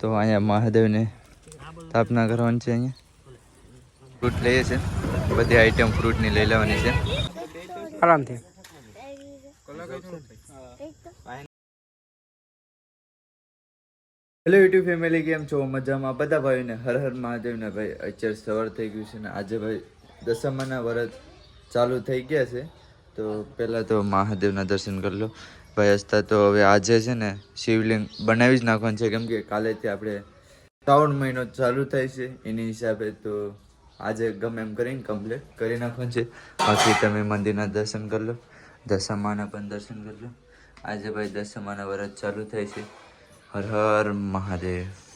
તો અહીંયા મહાદેવને સ્થાપના કરવાની છે અહીંયા. ફ્રૂટ લઈએ છે. બધી આઈટમ ફ્રૂટની લઈ લેવાની છે. આરામથી. હેલો યુટ્યુબ ફેમિલી કેમ છો? મજામાં? બધા ભાઈઓને હર હર મહાદેવને ભાઈ. અત્યારે સવાર થઈ ગયું છે ને આજે ભાઈ દસમાના વરત ચાલુ થઈ ગયા છે. તો પહેલાં તો મહાદેવના દર્શન કરી લો. ભાઈ હસતા તો હવે આજે છે ને શિવલિંગ બનાવી જ નાખવાનું છે. કેમ કે કાલેથી આપણે શ્રાવણ મહિનો ચાલુ થાય છે. એની હિસાબે તો આજે ગમે એમ કરીને કમ્પ્લીટ કરી નાખવાનું છે. બાકી તમે મંદિરના દર્શન કરી લો. દશામાના પણ દર્શન કરી લો. આજે ભાઈ દશામાના વરસ ચાલુ થાય છે. હર હર મહાદેવ.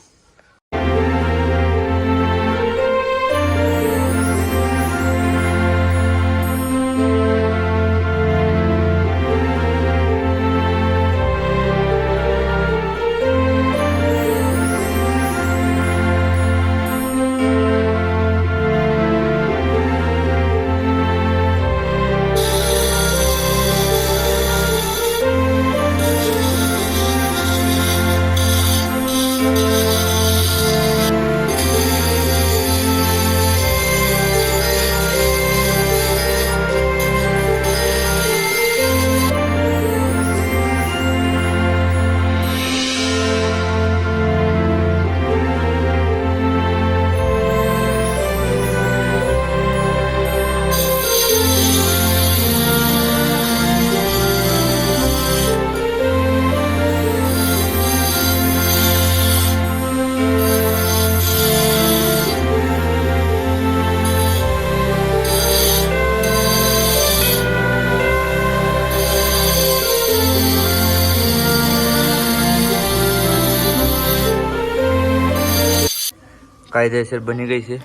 કાયદેસર બની ગઈ છે.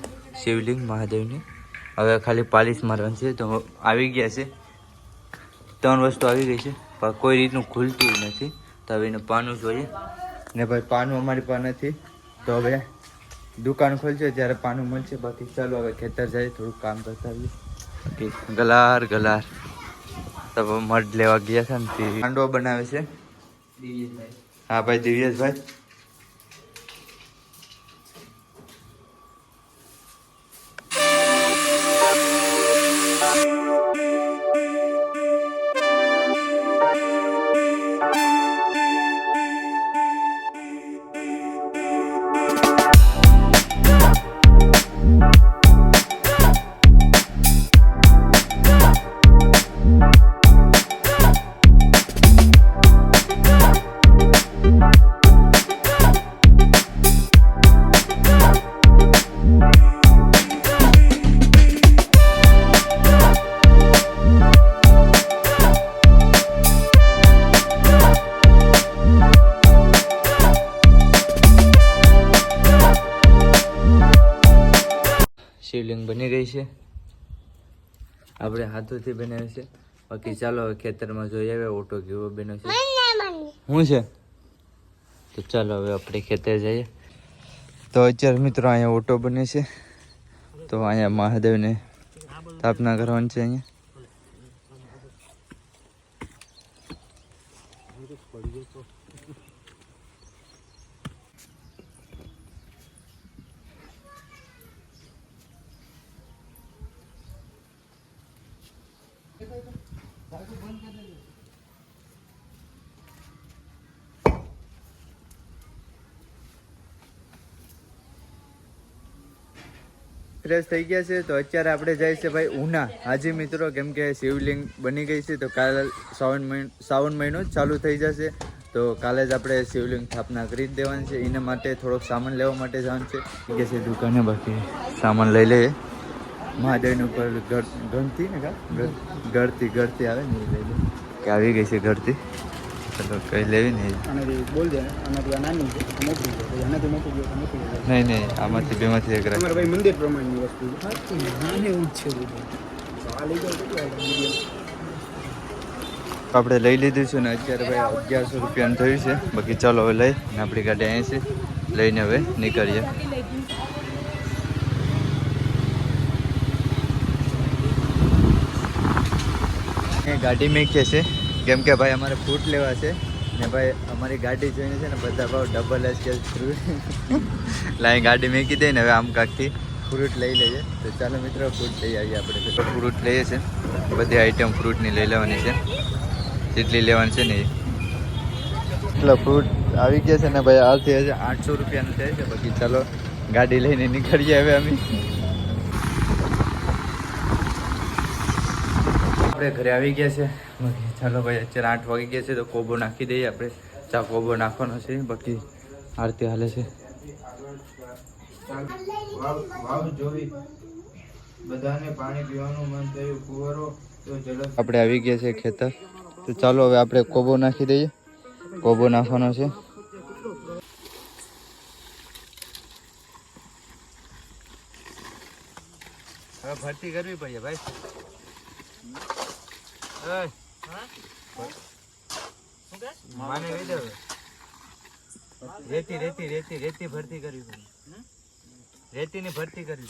શિવલિંગ મહાદેવની. હવે ખાલી પાલિશ મારવાની છે. તો આવી ગયા છે. ત્રણ વસ્તુ આવી ગઈ છે. પણ કોઈ રીતનું ખુલતું નથી. તો હવે એનું પાનું જોઈએ. ને ભાઈ પાનું અમારી પાસે નથી. તો હવે દુકાન ખોલશે ત્યારે પાનું મળશે બાકી ચાલો હવે ખેતર જાય થોડું કામ કરતા આવીએ. ગલાર ગલાર. તો મઢ લેવા ગયા છે ને હાંડવો બનાવે છે. હા ભાઈ દિવ્યેશભાઈ. શિવલિંગ બની રહી છે. આપણે હાથોથી બનાવી છે. બાકી ચાલો હવે ખેતરમાં જોઈ આવે ઓટો કેવો બન્યો છે. શું છે? તો ચાલો હવે આપણે ખેતર જઈએ. તો અત્યારે મિત્રો અહીંયા ઓટો બને છે. તો અહીંયા મહાદેવને સ્થાપના કરવાની છે અહીંયા. ફ્રેશ થઈ ગયા છે. તો અત્યારે આપણે જાય છે ભાઈ ઉના. હાજી મિત્રો, કેમ કે શિવલિંગ બની ગઈ છે, તો કાલે શ્રાવણ મહિનો શ્રાવણ મહિનો ચાલુ થઈ જશે. તો કાલે જ આપણે શિવલિંગ સ્થાપના કરી જ દેવાની છે. એના માટે થોડોક સામાન લેવા માટે જવાનું છે. કે છે, દુકાને બાકી સામાન લઈ લઈએ. મહાદેવની ઉપર ઘર ગણતી ને કા? ગળતી ગળતી આવે ને લઈ લે કે આવી ગઈ છે ગળતી ચલો કઈ લેવી નહીં બોલ દે આનાથી નાની છે મોટી છે આનાથી મોટી છે મોટી નહીં નહીં આમાંથી બેમાંથી એક રાખ. ભાઈ મંદિર પ્રમાણની વસ્તુ છે. નાની છે? આપણે લઈ લીધું છે ને અત્યારે ભાઈ અગિયારસો રૂપિયાનું થયું છે. બાકી ચાલો હવે લઈ ને આપણી ગાડી અહીં છે લઈને હવે નીકળીએ. ગાડી મેકીએ છીએ કેમ કે ભાઈ અમારે ફ્રૂટ લેવા છે ને ભાઈ અમારી ગાડી જોઈને છે ને બધા ભાવ ડબલ એસ કે ફ્રૂટ લાઈ ગાડી મેકી દઈ ને હવે આમ કાકથી ફ્રૂટ લઈ લઈએ. તો ચાલો મિત્રો ફ્રૂટ લઈ આવીએ આપણે. ફ્રૂટ લઈએ છે. બધી આઈટમ ફ્રૂટની લઈ લેવાની છે. જેટલી લેવાની છે ને એ. એટલા ફ્રૂટ આવી ગયા છે ને ભાઈ આથી આઠસો રૂપિયાનું થાય છે. બાકી ચાલો ગાડી લઈને નીકળીએ હવે અમે. આપણે ઘરે આવી ગયા છે. ચાલો ભાઈ અત્યારે આઠ વાગી ગયા છે તો કોબો નાખી દઈએ આપણે. ચા કોબો નાખવાનો છે. બાકી આરતી હાલે છે. આપણે આવી ગયા છે ખેતર. તો ચાલો હવે આપણે કોબો નાખી દઈએ. કોબો નાખવાનો છે. ભરતી કરવી પડે ભાઈ. રેતી રેતી રેતી રેતી ભરતી કરવી રેતી ની ભરતી કરવી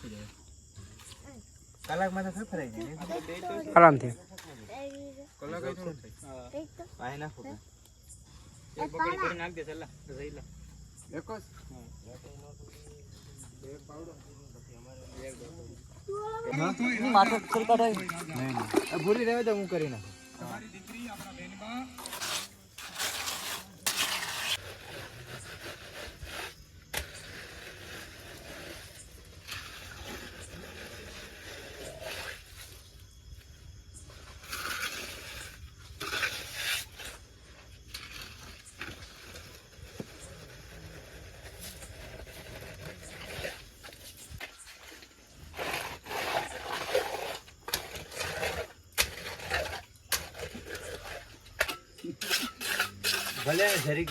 પડે કલાકમાં તો ફરફરાઈ જાય? આરામથી. કલાક પાય નાખો ભૂલી રહેવા દે હું કરી નાખું. ભલે જરીક